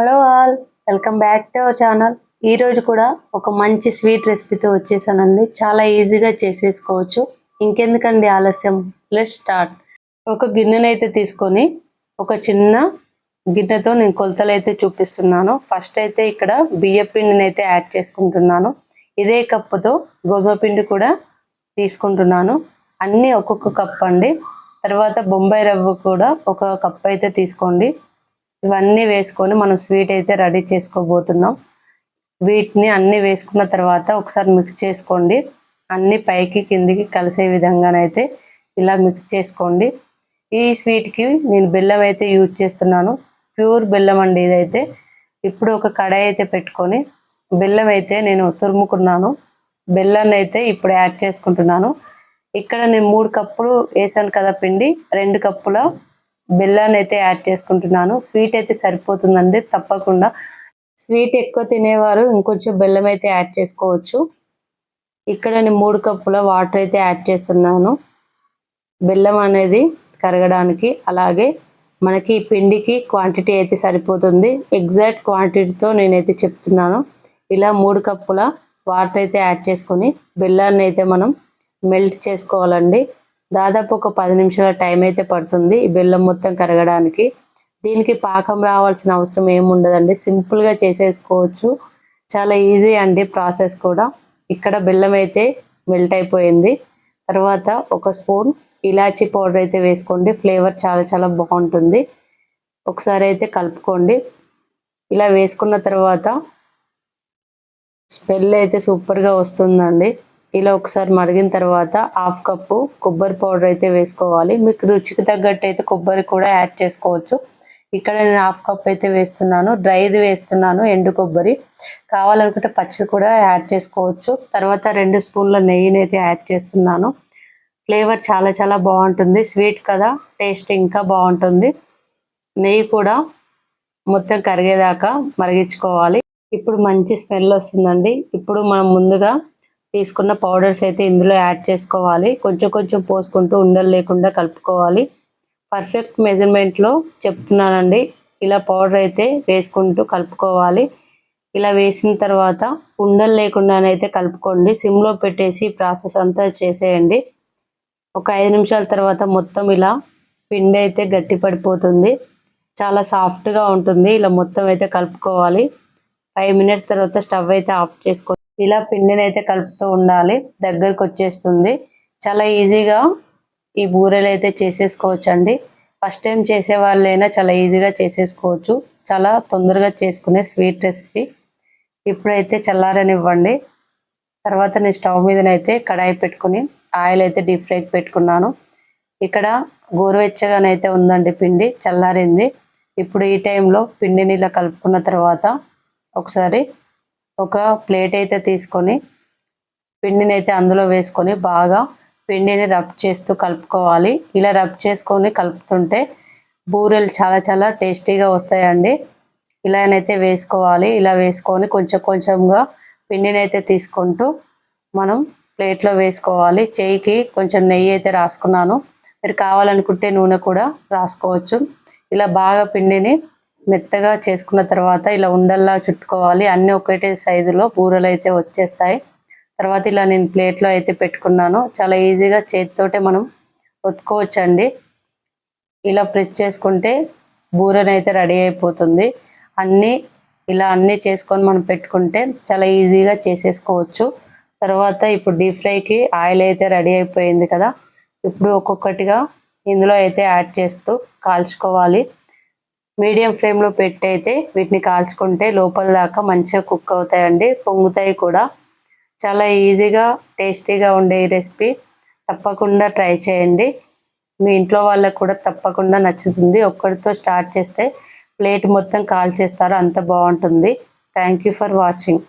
Hello all welcome back to our channel. ఈ రోజు కూడా ఒక మంచి స్వీట్ రెసిపీతో వచ్చేసానండి. చాలా ఈజీగా చేసేసుకోవచ్చు. ఇంకెందుకండి ఆలస్యం? లెట్ స్టార్ట్ ఒక గిన్నెనైతే తీసుకొని ఒక చిన్న గిన్నెతో నేను కొలతలు అయితే చూపిస్తున్నాను. ఫస్ట్ అయితే ఇక్కడ బియ్య పిండిని అయితే యాడ్ చేసుకుంటున్నాను. ఇదే కప్పుతో గోధుమ పిండి కూడా తీసుకుంటున్నాను. అన్నీ ఒక్కొక్క కప్ అండి తర్వాత బొంబాయి రవ్వ కూడా ఒక కప్ అయితే తీసుకోండి. ఇవన్నీ వేసుకొని మనం స్వీట్ అయితే రెడీ చేసుకోబోతున్నాం. వీటిని అన్ని వేసుకున్న తర్వాత ఒకసారి మిక్స్ చేసుకోండి. అన్ని పైకి కిందికి కలిసే విధంగానైతే ఇలా మిక్స్ చేసుకోండి. ఈ స్వీట్కి నేను బెల్లం అయితే యూజ్ చేస్తున్నాను. ప్యూర్ బెల్లం అండి ఇదైతే. ఇప్పుడు ఒక కడాయి అయితే పెట్టుకొని బెల్లం అయితే నేను తురుముకున్నాను. బెల్లాన్ని అయితే ఇప్పుడు యాడ్ చేసుకుంటున్నాను. ఇక్కడ నేను మూడు కప్పులు వేసాను కదా పిండి. రెండు కప్పుల బెల్లాన్ని అయితే యాడ్ చేసుకుంటున్నాను. స్వీట్ అయితే సరిపోతుందండి తప్పకుండా. స్వీట్ ఎక్కువ తినేవారు ఇంకొంచెం బెల్లం అయితే యాడ్ చేసుకోవచ్చు. ఇక్కడ నేను మూడు కప్పుల వాటర్ అయితే యాడ్ చేస్తున్నాను. బెల్లం అనేది కరగడానికి అలాగే మనకి పిండికి క్వాంటిటీ అయితే సరిపోతుంది. ఎగ్జాక్ట్ క్వాంటిటీతో నేనైతే చెప్తున్నాను. ఇలా మూడు కప్పుల వాటర్ అయితే యాడ్ చేసుకొని బెల్లాన్ని అయితే మనం మెల్ట్ చేసుకోవాలండి. దాదాపు ఒక పది నిమిషాల టైం అయితే పడుతుంది ఈ బెల్లం మొత్తం కరగడానికి. దీనికి పాకం రావాల్సిన అవసరం ఏముండదండి సింపుల్గా చేసేసుకోవచ్చు. చాలా ఈజీ అండి ప్రాసెస్ కూడా. ఇక్కడ బెల్లం అయితే మెల్ట్ అయిపోయింది. తర్వాత ఒక స్పూన్ ఇలాచీ పౌడర్ అయితే వేసుకోండి. ఫ్లేవర్ చాలా చాలా బాగుంటుంది. ఒకసారి అయితే కలుపుకోండి. ఇలా వేసుకున్న తర్వాత స్మెల్ అయితే సూపర్గా వస్తుందండి. ఇలా ఒకసారి మరిగిన తర్వాత హాఫ్ కప్పు కొబ్బరి పౌడర్ అయితే వేసుకోవాలి. మీకు రుచికి తగ్గట్టు అయితే కొబ్బరి కూడా యాడ్ చేసుకోవచ్చు. ఇక్కడ నేను హాఫ్ కప్ అయితే వేస్తున్నాను. డ్రైది వేస్తున్నాను ఎండు కొబ్బరి. కావాలనుకుంటే పచ్చి కూడా యాడ్ చేసుకోవచ్చు. తర్వాత రెండు స్పూన్ల నెయ్యిని అయితే యాడ్ చేస్తున్నాను. ఫ్లేవర్ చాలా చాలా బాగుంటుంది. స్వీట్ కదా టేస్ట్ ఇంకా బాగుంటుంది. నెయ్యి కూడా మొత్తం కరిగేదాకా మరిగించుకోవాలి. ఇప్పుడు మంచి స్మెల్ వస్తుందండి. ఇప్పుడు మనం ముందుగా తీసుకున్న పౌడర్స్ అయితే ఇందులో యాడ్ చేసుకోవాలి. కొంచెం కొంచెం పోసుకుంటూ ఉండలు లేకుండా కలుపుకోవాలి. పర్ఫెక్ట్ మెజర్మెంట్లో చెప్తున్నానండి. ఇలా పౌడర్ అయితే వేసుకుంటూ కలుపుకోవాలి. ఇలా వేసిన తర్వాత ఉండలు లేకుండానైతే కలుపుకోండి. సిమ్లో పెట్టేసి ప్రాసెస్ అంతా చేసేయండి. ఒక ఐదు నిమిషాల తర్వాత మొత్తం ఇలా పిండి అయితే గట్టి పడిపోతుంది. చాలా సాఫ్ట్గా ఉంటుంది. ఇలా మొత్తం అయితే కలుపుకోవాలి. ఫైవ్ మినిట్స్ తర్వాత స్టవ్ అయితే ఆఫ్ చేసుకో ఇలా పిండిని అయితే కలుపుతూ ఉండాలి. దగ్గరకు వచ్చేస్తుంది. చాలా ఈజీగా ఈ బూరెలు అయితే చేసేసుకోవచ్చు అండి ఫస్ట్ టైం చేసే వాళ్ళైనా చాలా ఈజీగా చేసేసుకోవచ్చు. చాలా తొందరగా చేసుకునే స్వీట్ రెసిపీ. ఇప్పుడైతే చల్లారనివ్వండి. తర్వాత నేను స్టవ్ మీదనైతే కడాయి పెట్టుకుని ఆయిల్ అయితే డీప్ ఫ్రైకి పెట్టుకున్నాను. ఇక్కడ గోరువెచ్చగానైతే ఉందండి పిండి. చల్లారింది. ఇప్పుడు ఈ టైంలో పిండిని ఇలా కలుపుకున్న తర్వాత ఒకసారి ఒక ప్లేట్ అయితే తీసుకొని పిండిని అయితే అందులో వేసుకొని బాగా పిండిని రబ్ చేస్తూ కలుపుకోవాలి. ఇలా రబ్ చేసుకొని కలుపుతుంటే బూరెలు చాలా చాలా టేస్టీగా వస్తాయండి. ఇలానైతే వేసుకోవాలి. ఇలా వేసుకొని కొంచెం కొంచెంగా పిండిని అయితే తీసుకుంటూ మనం ప్లేట్లో వేసుకోవాలి. చేయికి కొంచెం నెయ్యి అయితే రాసుకున్నాను. మీరు కావాలనుకుంటే నూనె కూడా రాసుకోవచ్చు. ఇలా బాగా పిండిని మెత్తగా చేసుకున్న తర్వాత ఇలా ఉండల్లా చుట్టుకోవాలి. అన్నీ ఒకటే సైజులో బూరలు అయితే వచ్చేస్తాయి. తర్వాత ఇలా నేను ప్లేట్లో అయితే పెట్టుకున్నాను. చాలా ఈజీగా చేతితోటే మనం ఒత్తుకోవచ్చండి. ఇలా ప్రెస్ చేసుకుంటే బూరెలు అయితే రెడీ అయిపోతుంది. అన్నీ ఇలా అన్నీ చేసుకొని మనం పెట్టుకుంటే చాలా ఈజీగా చేసేసుకోవచ్చు. తర్వాత ఇప్పుడు డీప్ ఫ్రైకి ఆయిల్ అయితే రెడీ అయిపోయింది కదా. ఇప్పుడు ఒక్కొక్కటిగా ఇందులో అయితే యాడ్ చేస్తూ కాల్చుకోవాలి. మీడియం ఫ్లేమ్లో పెట్టి అయితే వీటిని కాల్చుకుంటే లోపల దాకా మంచిగా కుక్ అవుతాయండి పొంగుతాయి కూడా. చాలా ఈజీగా టేస్టీగా ఉండే ఈ రెసిపీ. తప్పకుండా ట్రై చేయండి. మీ ఇంట్లో వాళ్ళకు కూడా తప్పకుండా నచ్చుతుంది. ఒక్కడితో స్టార్ట్ చేస్తే ప్లేట్ మొత్తం కాల్ చేస్తారు అంత బాగుంటుంది. Thank for watching.